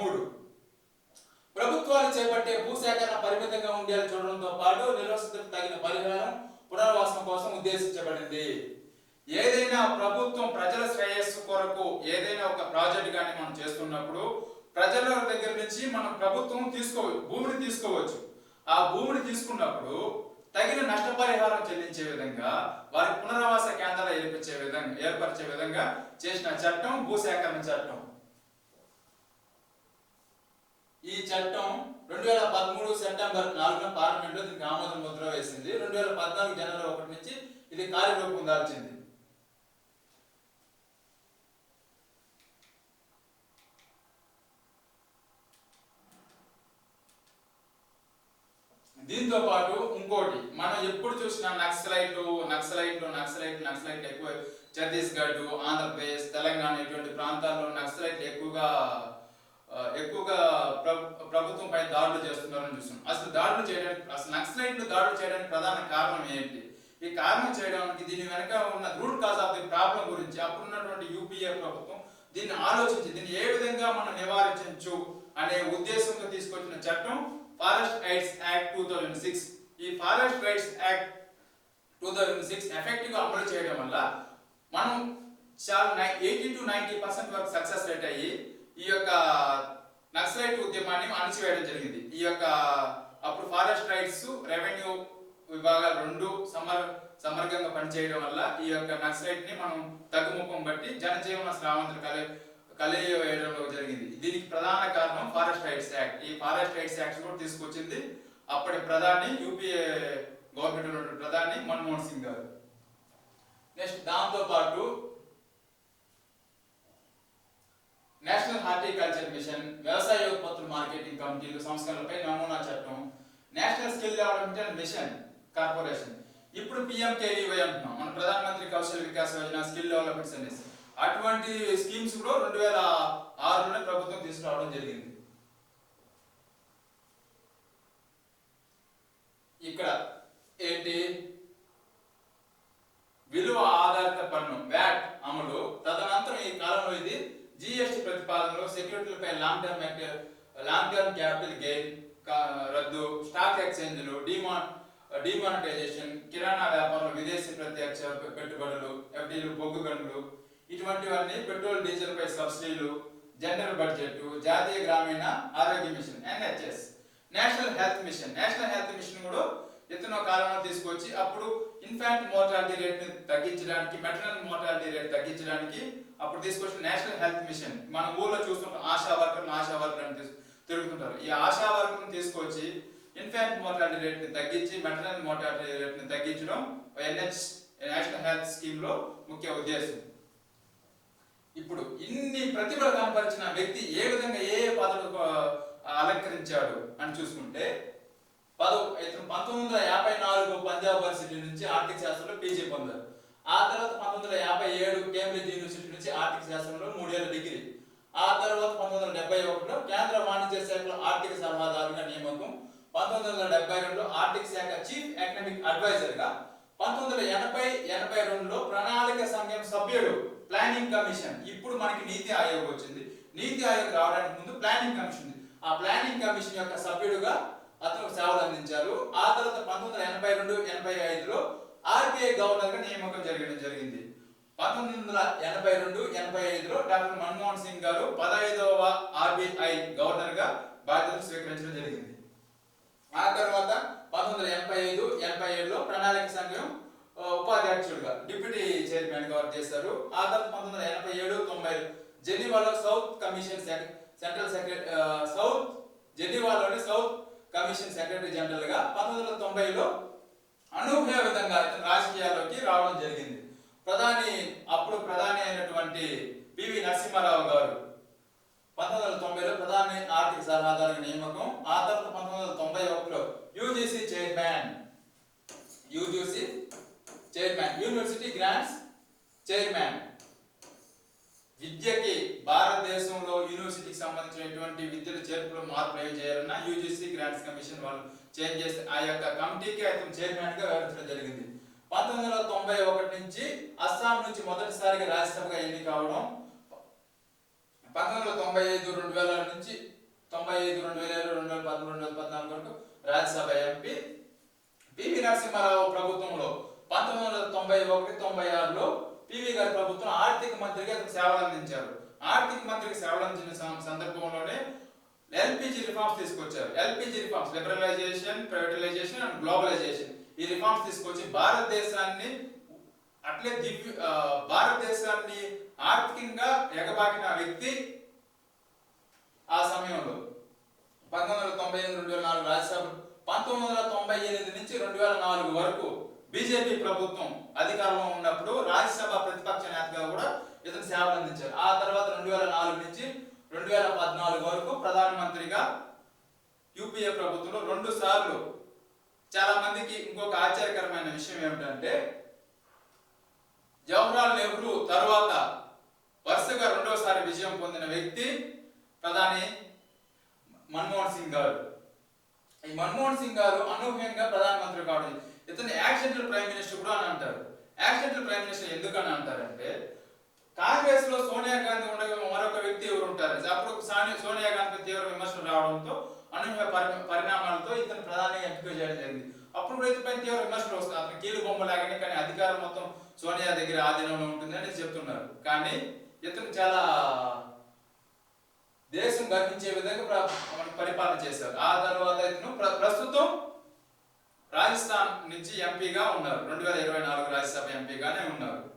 పదమూడు ప్రభుత్వాలు చేపట్టే భూసేకరణ పరిమితంగా ఉండేలా చూడడంతో పాటు నిర్వసితులకు తగిన పరిహారం పునర్వాసం కోసం ఉద్దేశించబడింది. ఏదైనా ప్రభుత్వం ప్రజల శ్రేయస్సు కొరకు ఏదైనా ఒక ప్రాజెక్ట్ కానీ మనం చేస్తున్నప్పుడు ప్రజల దగ్గర నుంచి మనం ప్రభుత్వం తీసుకోవచ్చు భూమిని తీసుకోవచ్చు. ఆ భూమిని తీసుకున్నప్పుడు తగిన నష్టపరిహారం చెల్లించే విధంగా వారి పునరావాస కేంద్రాలు ఏర్పరిచే విధంగా ఏర్పరిచే విధంగా చేసిన చట్టం భూసేకరణ చట్టం. ఈ చట్టం రెండు వేల పదమూడు సెప్టెంబర్ నాలుగున పార్లమెంట్లో దీనికి ఆమోద ముద్ర వేసింది. రెండు వేల పద్నాలుగు జనవరి ఒకటి నుంచి ఇది కార్యరూపం దాల్చింది. దీంతో పాటు ఇంకోటి మనం ఎప్పుడు చూసినా నక్సలైట్ నక్సలైట్లు నక్సలైట్ నక్సలైట్ ఎక్కువ ఛత్తీస్గఢ్ ఆంధ్రప్రదేశ్ తెలంగాణ ఇటువంటి ప్రాంతాల్లో నక్సలైట్లు ఎక్కువగా ఎక్కువగా ప్రభుత్వం పై దాడులు చేస్తున్నారని చూస్తున్నాం. అసలు దాడులు చేయడానికి అసలు నక్సలైట్లు దాడులు చేయడానికి ప్రధాన కారణం ఏంటి? ఈ కారణం చేయడానికి దీని వెనక ఉన్న root cause of the problem గురించి అప్పుడున్నటువంటి యూపీఏ ప్రభుత్వం దీన్ని ఆలోచించి దీన్ని ఏ విధంగా మనం నివారించవచ్చు అనే ఉద్దేశంతో తీసుకొచ్చిన చట్టం forest rights act two thousand six. ఈ forest rights act two thousand six ఎఫెక్టివ్గా అమలు చేయడం వల్ల మనం చాలా ఎయిటీ టు నైన్టీ పర్సెంట్ వరకు సక్సెస్ రేట్ అయ్యి ఈ యొక్క నక్సలైట్ ఉద్యమాన్ని అణచివేయడం జరిగింది. ఈ యొక్క అప్పుడు ఫారెస్ట్ రైట్స్ రెవెన్యూ విభాగాలు రెండు సమర్ సమర్గంగా పనిచేయడం వల్ల ఈ యొక్క నక్సలైట్ని మనం తగ్గుముఖం బట్టి జనజీవన శ్రావంతులు కలి కలియవేయడంలో జరిగింది. దీనికి ప్రధాన కారణం ఫారెస్ట్ రైట్స్ యాక్ట్. ఈ ఫారెస్ట్ రైట్స్ యాక్ట్ కూడా తీసుకొచ్చింది అప్పటి ప్రధాని యూపీఏ గవర్నమెంట్ ఉన్నటువంటి ప్రధాని మన్మోహన్ సింగ్ గారు. నెక్స్ట్ దాంతో పాటు నేషనల్ హార్టికల్చర్ మిషన్ వ్యవసాయ ఉత్పత్తుల మార్కెటింగ్ కమిటీలు సంస్కరణలపై నమూనా చట్టం national skill development mission corporation. ఇప్పుడు పిఎంకేవీవై అంటున్నాం. మన ప్రధానమంత్రి కౌశల్ వికాస్ యోజన స్కిల్ డెవలప్మెంట్ అనేసి అటువంటి స్కీమ్స్ కూడా రెండు వేల ఆరులోనే ప్రభుత్వం తీసుకురావడం జరిగింది. ఇక్కడ ఏంటి? విలువ ఆధారిత పన్ను వ్యాట్ అమలు. తదనంతరం ఈ కాలంలో ఇది జిఎస్టి ప్రతిపాదనలో సెక్యూరిటీలపై long term long term capital gain రద్దు స్టాక్ ఎక్స్చేంజ్లు డిమాన్ డిమానిటైజేషన్ కిరాణా వ్యాపారంలో విదేశీ ప్రత్యక్ష పెట్టుబడులు ఎఫ్డీలు బొగ్గు గనులు ఇటువంటివన్నీ పెట్రోల్ డీజిల్ పై సబ్సిడీలు జనరల్ బడ్జెట్ జాతీయ గ్రామీణ ఆరోగ్య mission NHS national health mission national health mission కూడా ఇతను కాలంలో తీసుకొచ్చి అప్పుడు ఇన్ఫాంట్ మోర్టాలిటీ రేట్ని తగ్గించడానికి మెటర్నల్ మోర్టాలిటీ రేట్ తగ్గించడానికి అప్పుడు తీసుకొచ్చిన నేషనల్ హెల్త్ మిషన్ మన ఊర్లో చూస్తుంటాం ఆశా వర్కర్ ఆశా వర్కర్ అని తిరుగుతుంటారు. ఈ ఆశా వర్కర్ తీసుకొచ్చి ఇన్ఫాంట్ మోర్టాలిటీ రేట్ని తగ్గించి మెటర్నల్ మోర్టాలిటీ రేట్ని తగ్గించడం ఎన్హెచ్ నేషనల్ హెల్త్ స్కీమ్లో ముఖ్య ఉద్దేశం. ఇప్పుడు ఇన్ని ప్రతిభలు కనపరిచిన వ్యక్తి ఏ విధంగా ఏ ఏ పదవులు అలంకరించాడు అని చూసుకుంటే పదవు ఇతను పంతొమ్మిది వందల యాభై నాలుగు పంజాబ్ యూనివర్సిటీ నుంచి ఆర్థిక శాస్త్రంలో పీజీ పొందారు ఆ తర్వాత పంతొమ్మిది వందల యాభై ఏడు కేంబ్రిడ్జ్ యూనివర్సిటీ నుంచి ఆర్థిక శాస్త్రంలో మూడేళ్ళ డిగ్రీ. ఆ తర్వాత పంతొమ్మిది వందల డెబ్బై ఒకటిలో కేంద్ర వాణిజ్య శాఖలో ఆర్థిక సలహాదారుగా నియామకం పంతొమ్మిది వందల డెబ్బై రెండులో ఆర్థిక శాఖ చీఫ్ ఎకనామిక్ అడ్వైజర్గా పంతొమ్మిది వందల ఎనభై ఎనభై రెండులో ప్రణాళిక సంఘం సభ్యుడు ప్లానింగ్ కమిషన్. ఇప్పుడు మనకి నీతి ఆయోగ్ వచ్చింది. నీతి ఆయోగ్ రావడానికి ముందు ప్లానింగ్ కమిషన్ ఉంది. ఆ ప్లానింగ్ కమిషన్ యొక్క సభ్యుడుగా అతను సేవలు అందించారు. ఆ తర్వాత పంతొమ్మిది వందల ఎనభై రెండు ఎనభై ఐదులో ఆర్బీఐ గవర్నర్గా నియామకం జరగడం జరిగింది. పంతొమ్మిది వందల ఎనభై రెండు ఎనభై ఐదులో డాక్టర్ మన్మోహన్ సింగ్ గారు పదహైదవ ఆర్బీఐ గవర్నర్గా బాధ్యతలు స్వీకరించడం జరిగింది. ఆ తర్వాత పంతొమ్మిది వందల ఎనభై ఐదు ఎనభై ఏడులో ప్రణాళిక సంఘం ఉపాధ్యక్షుడిగా డిప్యూటీ చైర్మన్గా వర్క్ చేశారు ఆ తర్వాత పంతొమ్మిది వందల ఎనభై ఏడు తొంభై జెనీవాలో south commission central secretary south జెనీవాలోని south commission secretary జనరల్గా పంతొమ్మిది వందల తొంభైలో అనూహ్య విధంగా రాజకీయాల్లోకి రావడం జరిగింది. ప్రధాని అప్పుడు ప్రధాని అయినటువంటి పివి నరసింహారావు గారు. పంతొమ్మిది వందల తొంభైలో ప్రధాని ఆర్థిక సలహాదారు నియామకం ఆ తర్వాత పంతొమ్మిది వందల తొంభై ఒకటిలో UGC chairman. UGC chairman university grants chairman. విద్యకి భారతదేశంలో యూనివర్సిటీకి సంబంధించినటువంటి విద్యలు చేర్పులు మార్పులు ఏం చేయాలన్నా యూజీసీ గ్రాంట్స్ కమిషన్ వాళ్ళు చేంజ్ చేస్తే ఆ యొక్క కమిటీకి అతను చైర్మన్గా వ్యవహరించడం జరిగింది. పంతొమ్మిది వందల తొంభై ఒకటి నుంచి అస్సాం నుంచి మొదటిసారిగా రాజ్యసభగా ఎన్నిక కావడం పంతొమ్మిది వందల తొంభై ఐదు రెండు వేల నుంచి తొంభై ఐదు రెండు వేల ఏడు రెండు వేల పదమూడు రెండు వేల పద్నాలుగు వరకు రాజ్యసభ ఎంపీ పివి నరసింహారావు ప్రభుత్వంలో. పంతొమ్మిది వందల తొంభై ఒకటి తొంభై ఆరులో పివి గారి ప్రభుత్వం ఆర్థిక మంత్రిగా అతను సేవలు అందించారు. ఆర్థిక మంత్రికి సేవలు అందించిన సందర్భంలోనే ఎల్పిజి రిఫార్మ్స్ తీసుకొచ్చారు. LPG reforms liberalisation privatisation and globalisation. ఈ రిఫార్మ్స్ తీసుకొచ్చి భారతదేశాన్ని అట్లే దివ్య భారతదేశాన్ని ఆర్థికంగా ఎగబాకిన వ్యక్తి ఆ సమయంలో పంతొమ్మిది వందల తొంభై ఎనిమిది రెండు వేల నాలుగు రాజ్యసభ పంతొమ్మిది వందల తొంభై ఎనిమిది నుంచి రెండు వేల నాలుగు వరకు బీజేపీ ప్రభుత్వం అధికారంలో ఉన్నప్పుడు రాజ్యసభ ప్రతిపక్ష నేతగా కూడా ఇతను సేవలు అందించారు. ఆ తర్వాత రెండు వేల నాలుగు నుంచి రెండు వేల పద్నాలుగు వరకు ప్రధానమంత్రిగా యూపీఏ ప్రభుత్వంలో రెండు సార్లు చాలా మందికి ఇంకొక ఆశ్చర్యకరమైన విషయం ఏమిటంటే జవహర్లాల్ నెహ్రూ తర్వాత వరుసగా రెండోసారి విజయం పొందిన వ్యక్తి ప్రధాని మన్మోహన్ సింగ్ గారు. ఈ మన్మోహన్ సింగ్ గారు అనూహ్యంగా ప్రధానమంత్రి కావడం ఇతను యాక్సిడెంటల్ ప్రైమ్ మినిస్టర్ కూడా అని అంటారు. యాక్సిడెంటల్ ప్రైమ్ మినిస్టర్ ఎందుకని అంటారంటే కాంగ్రెస్లో సోనియా గాంధీ ఉండగా మరొక వ్యక్తి ఎవరు ఉంటారు? అప్పుడు సాని సోనియా గాంధీ తీవ్ర విమర్శలు రావడంతో అనూహ్య పరి- పరిణామాలతో ఇతను ప్రధాని ఎంపిక చేయడం జరిగింది. అప్పుడు రైతుపై తీవ్ర విమర్శలు వస్తాయి అతను కీలు బొమ్మ లాగానే కానీ అధికారం మొత్తం సోనియా దగ్గర ఆధీనంలో ఉంటుంది అని చెప్తున్నారు. కానీ ఇతను చాలా దేశం గర్వించే విధంగా పరిపాలన చేశారు. ఆ తర్వాత ఇతను ప్ర- ప్రస్తుతం రాజస్థాన్ నుంచి ఎంపీగా ఉన్నారు. రెండు వేల ఇరవై నాలుగు రాజ్యసభ ఎంపీగానే ఉన్నారు.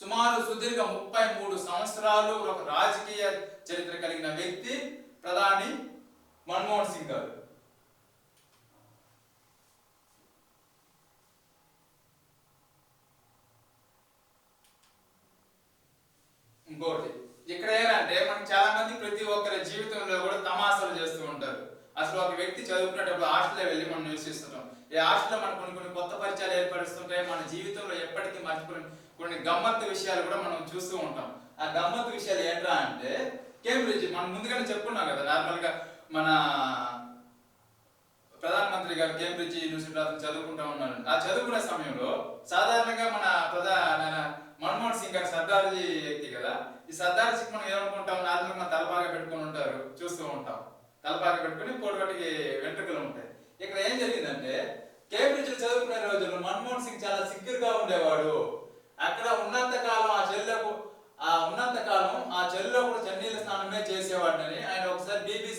సుమారు సుదీర్ఘ ముప్పై మూడు సంవత్సరాలు ఒక రాజకీయ చరిత్ర కలిగిన వ్యక్తి ప్రధాని మన్మోహన్ సింగ్ గారు. ఇంకోటి ఇక్కడ ఏంటంటే మనం చాలా మంది ప్రతి ఒక్కరి జీవితంలో కూడా తమాసాలు చేస్తూ ఉంటారు. అసలు ఒక వ్యక్తి చదువుకునేటప్పుడు హాస్టల్లో వెళ్ళి మనం నివసిస్తున్నాం ఈ హాస్టల్లో మనకు కొన్ని కొన్ని కొత్త పరిచయాలు ఏర్పరుస్తుంటాయి. మన జీవితంలో ఎప్పటికీ మర్చిపోయిన కొన్ని గమ్మత్తు విషయాలు కూడా మనం చూస్తూ ఉంటాం. ఆ గమ్మత్తు విషయాలు ఏంట్రా అంటే కేంబ్రిడ్జ్ మనం ముందుగానే చెప్పుకున్నాం కదా నార్మల్గా మన ప్రధానమంత్రి గారు కేంబ్రిడ్జ్ యూనివర్సిటీలో అతను చదువుకుంటా ఉన్నాడు. ఆ చదువుకునే సమయంలో సాధారణంగా మన ప్రధాన మన్మోహన్ సింగ్ గారు సర్దార్జీ వ్యక్తి కదా. ఈ సర్దార్జీకి మనం ఏమనుకుంటాం? నార్మల్ మన తలపాగా పెట్టుకొని ఉంటారు. చూస్తూ ఉంటాం. తలపాగా పెట్టుకుని కోటికి వెంట్రుకలు ఉంటాయి. ఇక్కడ ఏం జరిగిందంటే కేంబ్రిడ్జ్ చదువుకునే రోజుల్లో మన్మోహన్ సింగ్ చాలా సిగ్గురుగా ఉండేవాడు. అక్కడ ఉన్నంత కాలం ఆ చెల్లెకు ఆ ఉన్నంత కాలం ఆ చెల్లిలో కూడా చెన్నీళ్ళ స్నానమే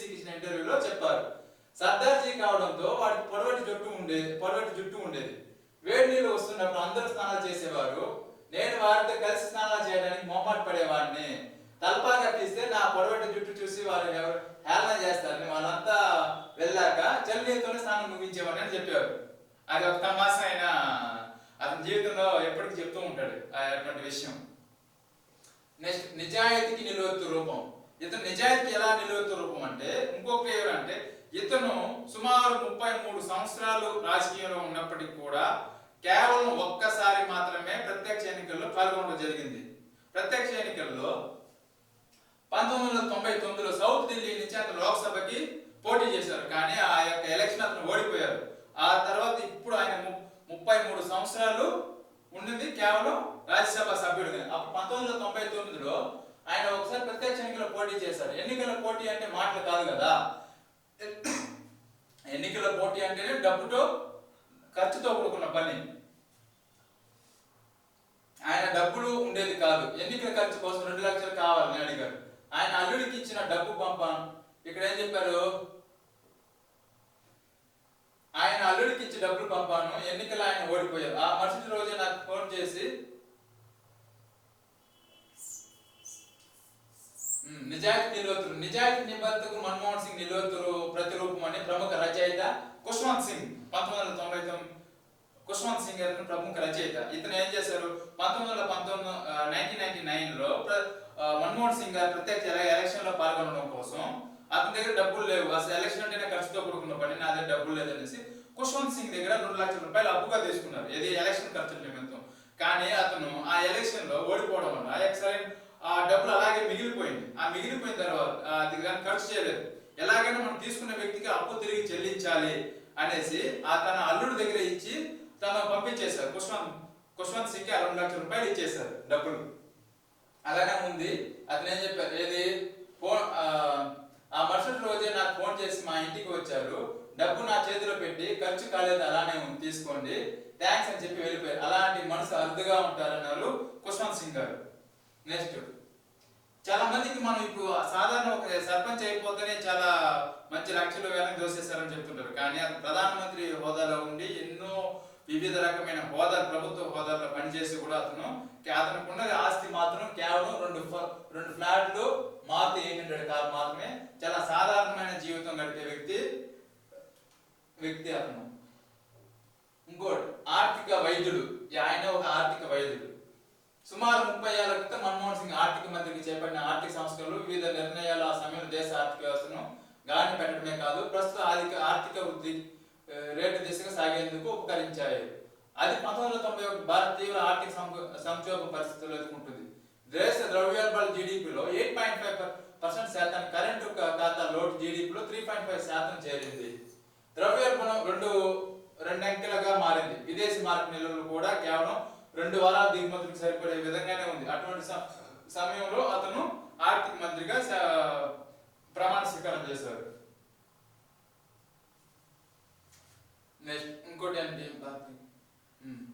ఒకసారి బీబీసీకి ఇచ్చిన ఇంటర్వ్యూలో చెప్పారు. సర్దార్జీ కావడంతో వాడికి పొడవటి జుట్టు ఉండేది పొడవటి జుట్టు ఉండేది. వేడి నీళ్ళు వస్తున్నప్పుడు అందరూ స్నానాలు చేసేవారు. నేను వారితో కలిసి స్నానాలు చేయడానికి మొహమాట పడేవాడిని. తలపా కట్టిస్తే నా పొడవటి జుట్టు చూసి వారు ఎవరు హేళన చేస్తారని వాళ్ళంతా వెళ్ళాక చల్లనీళ్ళతోనే స్నానం ముగించేవాడిని అని చెప్పారు. అది ఒక తమాస ఆయన అతని జీవితంలో ఎప్పటికీ చెప్తూ ఉంటాడు అటువంటి విషయం. నెక్స్ట్ నిజాయితీకి నిలువెత్తు రూపం. ఇతను నిజాయితీ ఎలా నిలువెత్తు రూపం అంటే ఇంకొక ఎవరంటే ఇతను సుమారు ముప్పై మూడు సంవత్సరాలు రాజకీయంలో ఉన్నప్పటికీ కూడా కేవలం ఒక్కసారి మాత్రమే ప్రత్యక్ష ఎన్నికల్లో పాల్గొనడం జరిగింది. ప్రత్యక్ష ఎన్నికల్లో పంతొమ్మిది వందల తొంభై తొమ్మిదిలో సౌత్ ఢిల్లీ నుంచి అతను లోక్సభకి పోటీ చేశారు. కానీ ఆ యొక్క ఎలక్షన్ అతను ఓడిపోయారు. ఆ తర్వాత ఇప్పుడు ఆయన ము- ముప్పై మూడు సంవత్సరాలు ఉండింది కేవలం రాజ్యసభ సభ్యుడిగా అప్పుడు పంతొమ్మిది వందల తొంభై తొమ్మిదిలో ఆయన ఒకసారి ప్రత్యక్ష ఎన్నికల పోటీ చేశారు. ఎన్నికల పోటీ అంటే మాటలు కాదు కదా? ఎన్నికల పోటీ అంటేనే డబ్బుతో ఖర్చుతో కూడుకున్న పని ఆయన డబ్బులు ఉండేది కాదు ఎన్నికల ఖర్చు కోసం రెండు లక్షలు కావాలని అడిగారు ఆయన అల్లుడికి ఇచ్చిన డబ్బు పంపాను ఇక్కడ ఏం చెప్పారు ఆయన అల్లుడికి ఇచ్చి డబ్బులు పంపాను ఎన్నికలు ఆయన ఓడిపోయారు ఆ మరుసటి రోజే నాకు ఫోన్ చేసి ఉమ్, నిజాయితీ నిలువతురు నిజాయితీ నిబద్ధకు మన్మోహన్ సింగ్ నిలువతురు ప్రతిరూపం అని ప్రముఖ రచయిత కుష్వంత్ సింగ్. పంతొమ్మిది వందల తొంభై తొమ్మిది కుష్వంత్ సింగ్ గారు ప్రముఖ రచయిత. ఇతను ఏం చేశారు? పంతొమ్మిది వందల పంతొమ్మిది నైన్టీన్ నైన్టీ నైన్లో ప్ర- మన్మోహన్ సింగ్ గారు ప్రత్యక్ష ఎలక్షన్లో పాల్గొనడం కోసం అతని దగ్గర డబ్బులు లేవు. అసలు ఎలక్షన్ అంటేనే ఖర్చుతో కూడుకున్న పని నా దగ్గర డబ్బులు లేదనేసి కుష్వంత్ సింగ్ దగ్గర రెండు లక్షల రూపాయలు అప్పుగా తీసుకున్నారు. ఇది ఎలక్షన్ ఖర్చుల నిమిత్తం. కానీ అతను ఆ ఎలక్షన్లో ఓడిపోవడం వల్ల ఎక్సలెంట్ ఆ డబ్బులు అలాగే మిగిలిపోయింది. ఆ మిగిలిపోయిన తర్వాత అది కానీ ఖర్చు చేయలేదు. ఎలాగైనా మనం తీసుకున్న వ్యక్తికి అప్పు తిరిగి చెల్లించాలి అనేసి ఆ తన అల్లుడి దగ్గర ఇచ్చి తను పంపించేశారు. కుష్వంత్ కుష్వంత్ సింగ్కి అరవై రెండు లక్షల రూపాయలు ఇచ్చేశారు డబ్బులు. అలానే ఉంది. అతను ఏం చెప్పారు? ఏది? ఫోన్ ఆ, ఆ మరుసటి రోజే నాకు ఫోన్ చేసి మా ఇంటికి వచ్చారు. డబ్బు నా చేతిలో పెట్టి ఖర్చు కాలేదు అలానే ఉంది తీసుకోండి. థ్యాంక్స్ అని చెప్పి వెళ్ళిపోయారు. అలాంటి మనసు అరుదుగా ఉంటారన్నారు కుష్వంత్ సింగ్ గారు. నెక్స్ట్. చాలా మందికి మనం ఇప్పుడు సాధారణ ఒక సర్పంచ్ అయిపోతేనే చాలా మంచి లక్షలు వేలకు దోసేస్తారని చెప్తుంటారు. కానీ అది ప్రధానమంత్రి హోదాలో ఉండి ఎన్నో వివిధ రకమైన హోదాలు ప్రభుత్వ హోదాల్లో పనిచేసి కూడా అతను అతనికి ఉన్న ఆస్తి మాత్రం కేవలం రెండు రెండు ఫ్లాట్లు మారుతి ఎయిట్ హండ్రెడ్ కార్ మాత్రమే చాలా సాధారణమైన జీవితం గడిపే వ్యక్తి వ్యక్తి అతను. ఇంకోటి ఆర్థిక వైద్యుడు. ఆయన ఒక ఆర్థిక వైద్యుడు. సుమారు ముప్పై ఏళ్ళ క్రితం ఆర్థిక చేపట్టిన ఆర్థిక సంస్కరణలు వివిధ నిర్ణయాలు ఆ సమయంలో దేశ ఆర్థిక వ్యవస్థను గాని పెట్టడమే కాదు ప్రస్తుత ఆర్థిక ఆర్థిక వృద్ధి రేటు దిశగా సాగేందుకు ఉపకరించాయి. అది పంతొమ్మిది వందల తొంభై ఒకటి భారత తీవ్ర ఆర్థిక సంక్షోభ పరిస్థితుల్లో ఎదుర్కొంటుంది. దేశ ద్రవ్యోల్బణ జీడిపిలో ఎయిట్ పాయింట్ ఫైవ్ పర్సెంట్ శాతం కరెంటు ఖాతా లోటు జీడిపిలో త్రీ పాయింట్ ఫైవ్ శాతం చేరింది. ద్రవ్యోల్బణం రెండు రెండు అంకెలుగా మారింది. విదేశీ మార్పు నిల్వలు కూడా కేవలం రెండు వారాల దిగుమతులకు సరిపడే విధంగానే ఉంది. అటువంటి సమయంలో అతను ఆర్థిక మంత్రిగా ప్రమాణ స్వీకారం చేశారు నెక్స్ట్ ఇంకోటి. ఉమ్.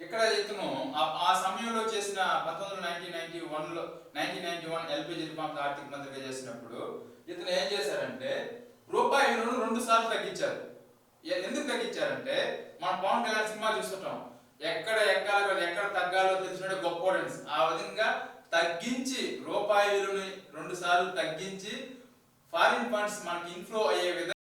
ఇక్కడ ఇతను ఆ- ఆ సమయంలో చేసిన పంతొమ్మిది వందల నైన్టీన్ నైన్టీ వన్లో nineteen ninety one LPG reforms ఆర్థిక మంత్రిగా చేసినప్పుడు ఇతను ఏం చేశారంటే రూపాయి రెండు సార్లు తగ్గించారు ఎందుకు తగ్గించారంటే మనం పవన్ కళ్యాణ్ సినిమా చూస్తుంటాం ఎక్కడ ఎక్కాలో ఎక్కడ తగ్గాలో తెలిసినట్టు గొప్ప ఆ విధంగా తగ్గించి రూపాయి విలువని రెండు సార్లు తగ్గించి ఫారిన్ ఫండ్స్ మనకి ఇన్ఫ్లో అయ్యే విధంగా